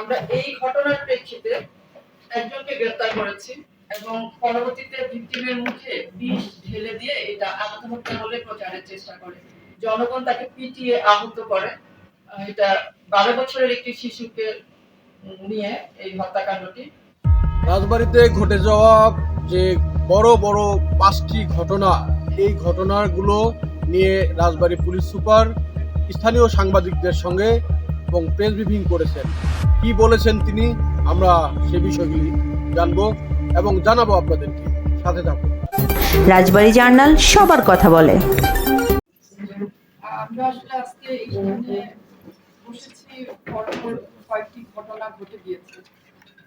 আমরা এই ঘটনার প্রেক্ষিতে একজনকে গ্রেফতার করেছি এবং পরবর্তীতে ভিকটিমের মুখে বিষ ঢেলে দিয়ে এটা আত্মহত্যা বলে প্রচারের চেষ্টা করে। জনগণ তাকে পিটিয়ে আহত করে। এটা বারো বছরের একটি শিশুকে নিয়ে এই হত্যাকাণ্ডটি। রাজবাড়িতে ঘটে যাওয়া যে বড় বড় পাঁচটি ঘটনা, এই ঘটনাগুলো নিয়ে রাজবাড়ী পুলিশ সুপার, স্থানীয় সাংবাদিকদের সঙ্গে এবং প্রেস ব্রিফিং করেছেন। কি বলেছেন তিনি আমরা সে বিষয়গুলি জানব এবং জানাব আপনাদেরকে। সাথে থাকুন। রাজবাড়ি জার্নাল সবার কথা বলে। আমরা আসলে আজকে এখানে বসেছি পরপর কয়েকটি ঘটনা ঘটে গিয়েছে।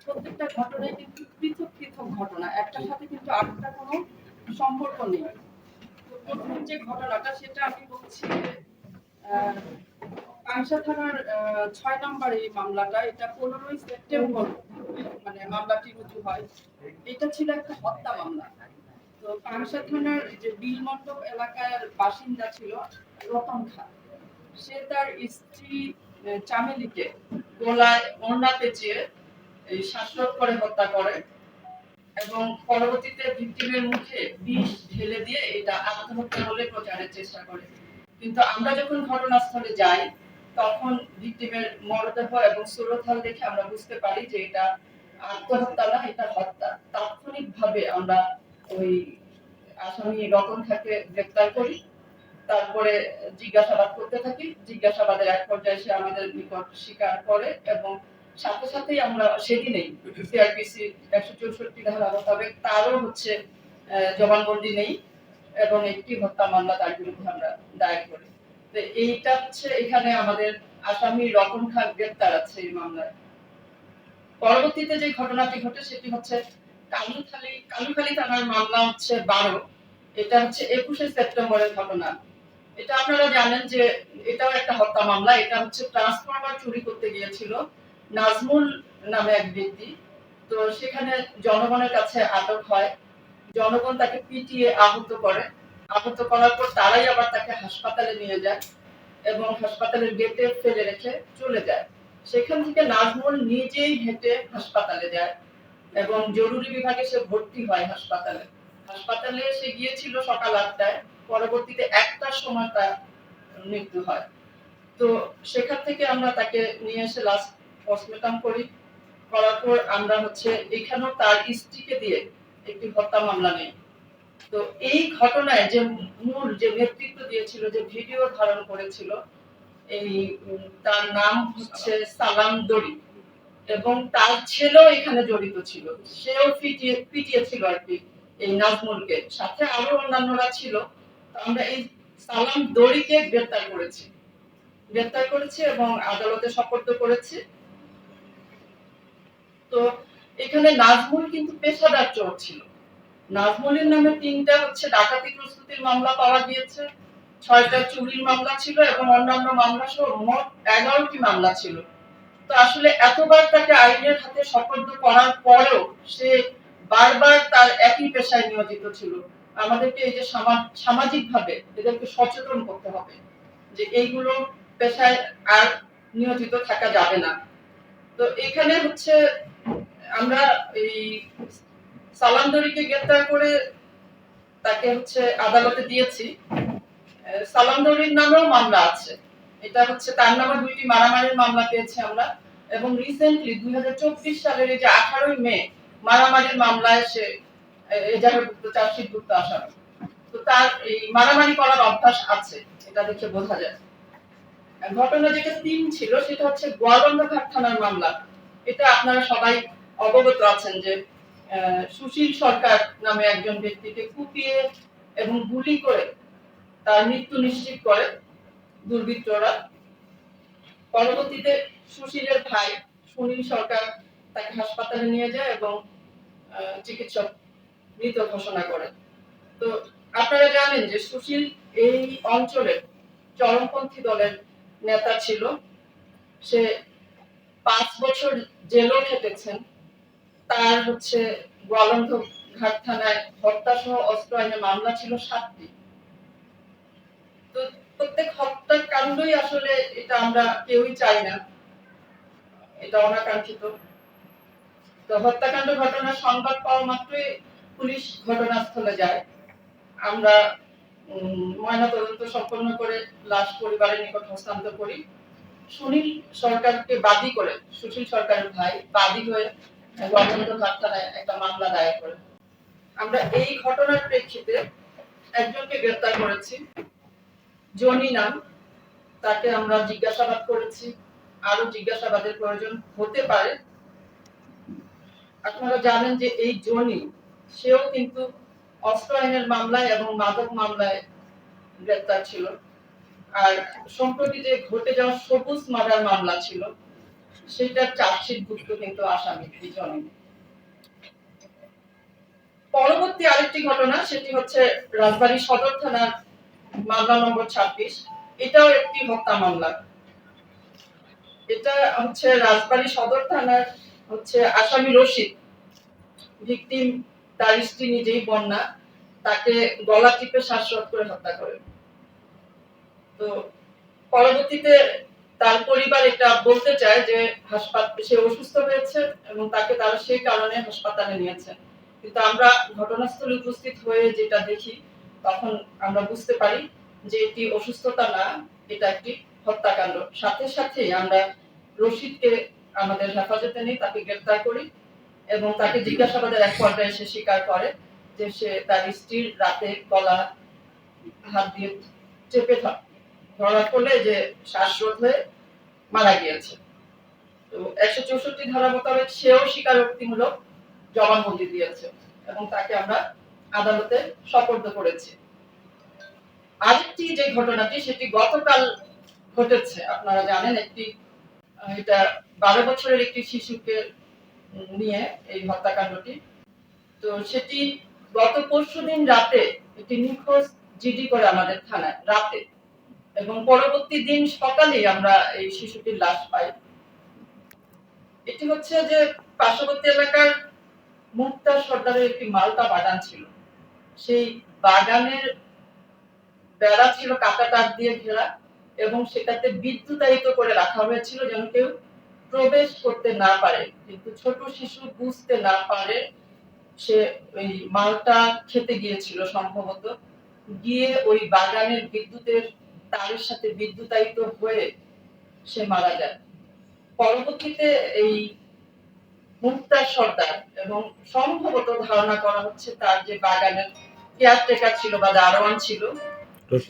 প্রত্যেকটা ঘটনাই কিন্তু পৃথক পৃথক ঘটনা। একটার সাথে কিন্তু আরেকটা কোনো সম্পর্ক নেই। প্রথম যে ঘটনাটা সেটা আমি বলছি পাংশা থানার ছয় নম্বর এই মামলাটা, এটা পনেরোই সেপ্টেম্বর মানে মামলাটি রুজু হয়। এটা ছিল একটা হত্যা মামলা। তো পাংশা থানার যে বিলমণ্ডপ এলাকার বাসিন্দা ছিল রতন খান সে তার স্ত্রী চামেলিকে গলায় ওড়না পেঁচিয়ে এই শ্বাসরোধ করে হত্যা করে এবং পরবর্তীতে ভিকটিমের মুখে বিষ ঢেলে দিয়ে এটা আত্মহত্যা বলে প্রচারের চেষ্টা করে। কিন্তু আমরা যখন ঘটনাস্থলে যাই তখন ভিকটিমের মরদেহ এবং সুরথাল দেখে আমরা বুঝতে পারি যে এটা আত্মহত্যা না, এটা হত্যা। তাৎক্ষণিকভাবে আমরা ওই আসামি রতন খাকে গ্রেপ্তার করি। তারপরে জিজ্ঞাসাবাদ করতে থাকি। জিজ্ঞাসাবাদের এক পর্যায়ে সে আমাদের নিকট স্বীকার করে এবং সাথে সাথেই আমরা সেদিনেই সিআরপিসি একশো চৌষট্টি ধারা মোতাবেক তারও হচ্ছে জবানবন্দি নেই এবং একটি হত্যা মামলা তার বিরুদ্ধে আমরা দায়ের করি। এইটা হচ্ছে এখানে আমাদের আসামি রতন খান গ্রেপ্তার আছে এই মামলায়। পরবর্তীতে যে ঘটনাটি ঘটে সেটি হচ্ছে কালুখালী কালুখালী থানার মামলা হচ্ছে বারো। এটা হচ্ছে একুশে সেপ্টেম্বরের ঘটনা। এটা আপনারা জানেন যে এটাও একটা হত্যা মামলা। এটা হচ্ছে ট্রান্সফরমার চুরি করতে গিয়েছিল নাজমুল নামে এক ব্যক্তি। তো সেখানে জনগণের কাছে আটক হয়। জনগণ তাকে পিটিয়ে আহত করে। আহত করার পর তারাই আবার তাকে হাসপাতালে নিয়ে যায় এবং হাসপাতালের গেটে ফেলে রেখে চলে যায়। সেখান থেকে নাজমুল নিজেই হেঁটে হাসপাতালে যায় এবং জরুরি বিভাগে সে ভর্তি হয় হাসপাতালে। হাসপাতালে সে গিয়েছিল সকাল আটটায়, পরবর্তীতে একটার সময় তার মৃত্যু হয়। তো সেখান থেকে আমরা তাকে নিয়ে এসে লাস্ট পোস্টমর্টম করি। করার পর আমরা হচ্ছে এখানেও তার স্ত্রীকে দিয়ে একটি হত্যা মামলা নেই। তো এই ঘটনায় যে মূল যে নেতৃত্ব দিয়েছিল, যে ভিডিও ধারণ করেছিল, এই তার নাম হচ্ছে সালাম দড়ি এবং তার ছেলেও এখানে জড়িত ছিল। সেও পিটিয়ে পিটিয়েছিল আর কি এই নাজমুলকে। সাথে আরও অন্যান্যরা ছিল। তো আমরা এই সালাম দড়িকে গ্রেপ্তার করেছি। গ্রেপ্তার করেছি এবং আদালতে সোপর্দ করেছি। তো এখানে নাজমুল কিন্তু পেশাদার চোর ছিল। নাজমুলের নামে তিনটা হচ্ছে ডাকাতি প্রস্তুতির মামলা পাওয়া গিয়েছে, ছয়টা চুরির মামলা ছিল এবং অন্যান্য মামলা সহ মোট এগারোটি মামলা ছিল। তো আসলে এতবার তাকে আইনের হাতে সোপর্দ করার পরেও সে বারবার তার একই পেশায় নিয়োজিত ছিল। আমাদেরকে এই যে সামাজিক ভাবে এদেরকে সচেতন করতে হবে যে এইগুলো পেশায় আর নিয়োজিত থাকা যাবে না। তো এখানে হচ্ছে আমরা এই সালামদরিকে গ্রেপ্তার করে তাকে হচ্ছে আদালতে দিয়েছি। সালামদরির নামেও মামলা আছে। এটা হচ্ছে তার নামে দুইটি মারামারির মামলা পেয়েছি আমরা এবং রিসেন্টলি দুই হাজার সালের এই যে আঠারোই মে মারামারির মামলায় সে এজাহারভুক্ত চার্জশিটভুক্ত আসামি। তো তার এই মারামারি করার অভ্যাস আছে, এটা দেখে বোঝা যায়। ঘটনা যেটা তিন ছিল, সেটা হচ্ছে গোয়ালন্দ ঘাট থানার মামলা। এটা আপনারা সবাই অবগত আছেন যে সুশীল সরকার নামে একজন ব্যক্তিকে কুপিয়ে এবং গুলি করে তার মৃত্যু নিশ্চিত করে দুর্বৃত্তরা। পরবর্তীতে সুশীলের ভাই সুনীল সরকার তাকে হাসপাতালে নিয়ে যায় এবং চিকিৎসক মৃত ঘোষণা করে তো আপনারা জানেন যে সুশীল এই অঞ্চলের চরমপন্থী দলের নেতা ছিল। সে পাঁচ বছর জেলও খেটেছেন। তার হচ্ছে গোয়ালন্দ ঘাট থানায় হত্যা সহ অস্ত্র আইনে মামলা ছিল সাতটি। তো প্রত্যেক হত্যাকাণ্ডই আসলে এটা আমরা কেউই চাই না। এটা অনাকাঙ্ক্ষিত। তো হত্যাকাণ্ড ঘটনার সংবাদ পাওয়া মাত্রই পুলিশ ঘটনাস্থলে যায়। আমরা উম, ময়নাতদন্ত সম্পন্ন করে লাশ পরিবারের নিকট হস্তান্তর করি। সুনীল সরকারকে বাদী করে সুশীল সরকারের ভাই বাদী হয়ে আমরা এই ঘটনার প্রেক্ষিতে একজনকে গ্রেপ্তার করেছি। জনি নাম। তাকে আমরা জিজ্ঞাসাবাদ করেছি। আরও জিজ্ঞাসাবাদের প্রয়োজন হতে পারে। আপনারা জানেন যে এই জনি, সেও কিন্তু অস্ত্র আইনের মামলায় এবং মাদক মামলায় গ্রেপ্তার ছিল। আর সম্প্রতি যে ঘটে যাওয়া সবুজ মার্ডার মামলা ছিল সেটার চার্জশিট ভুক্ত কিন্তু আসামি এই পরবর্তী আরেকটি ঘটনা, সেটি হচ্ছে রাজবাড়ী সদর থানার মামলা নম্বর ছাব্বিশ। এটাও একটি হত্যা মামলা। এটা হচ্ছে রাজবাড়ী সদর থানার হচ্ছে আসামি রশিদ। ভিকটিম তার স্ত্রী নিজেই বন্যা, তাকে গলা টিপে শ্বাসরোধ করে হত্যা করে। তো পরবর্তীতে তার পরিবার এটা বলতে চায় যে হাসপাতাল সে অসুস্থ হয়েছে এবং তাকে তারা সেই কারণে হাসপাতালে নিয়েছে। কিন্তু আমরা ঘটনাস্থলে উপস্থিত হয়ে যেটা দেখি, তখন আমরা বুঝতে পারি যে এটি অসুস্থতা না, এটা একটি হত্যাকাণ্ড। সাথে সাথে আমরা রশিদকে আমাদের হেফাজতে নিই তাকে গ্রেপ্তার করি এবং তাকে জিজ্ঞাসাবাদের এক পর্যায়ে সে স্বীকার করে যে সে তার স্ত্রীর রাতে গলা হাত দিয়ে চেপে ধ- ধরার ফলে যে শ্বাসরোধ হয়ে মারা গিয়েছে। তো একশো চৌষট্টি ধারা মোতাবেক সেও স্বীকারোক্তিমূলক জবানবন্দি দিয়েছে এবং তাকে আমরা আদালতে সোপর্দ করেছি। আরেকটি যে ঘটনাটি, সেটি গতকাল ঘটেছে। আপনারা জানেন একটি, এটা বারো বছরের একটি শিশুকে নিয়ে এই হত্যাকাণ্ডটি। তো সেটি গত পরশুদিন রাতে একটি নিখোঁজ জিডি করে আমাদের থানায়, রাতে এবং পরবর্তী দিন সকালেই আমরা এই শিশুটির লাশ পাই। এটি হচ্ছে যে পার্শ্ববর্তী এলাকার মুক্তা সর্দারের একটি মালটা বাগান ছিল। সেই বাগানের বেড়া ছিল কাটা তার দিয়ে ঘেরা এবং সেটাতে বিদ্যুতায়িত করে রাখা হয়েছিল যেন কেউ প্রবেশ করতে না পারে। কিন্তু ছোট শিশু বুঝতে না পারে সে ওই মালটা খেতে গিয়েছিল সম্ভবত। গিয়ে ওই বাগানের বিদ্যুতের তারের সাথে বিদ্যুতায়িত হয়ে সে মারা যায়। পরবর্তীতে এই মুক্তার সর্দার এবং সম্ভবত ধারণা করা হচ্ছে তার যে বাগানের কেয়ারটেকার ছিল বা দারোয়ান ছিল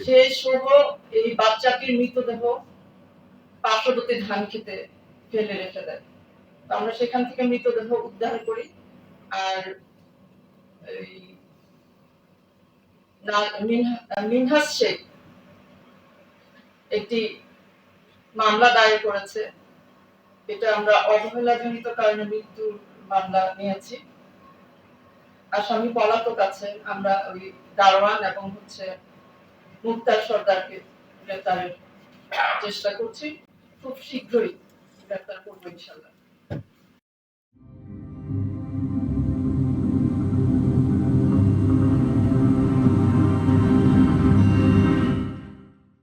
সে সহ এই বাচ্চাটির মৃতদেহ পার্শ্ববর্তী ধান খেতে ফেলে রেখে দেয়। তো আমরা সেখান থেকে মৃতদেহ উদ্ধার করি আর এই না- মিনহা- মিনহাজ শেখ একটি মামলা দায়ের করেছে। এটা আমরা অবহেলাজনিত কারণে মৃত্যুর মামলা নিয়েছি। আসামি পলাতক আছে আমরা ওই দারোয়ান এবং হচ্ছে মুক্তার সর্দারকে গ্রেপ্তারের চেষ্টা করছি। খুব শীঘ্রই গ্রেপ্তার করব ইনশাল্লাহ।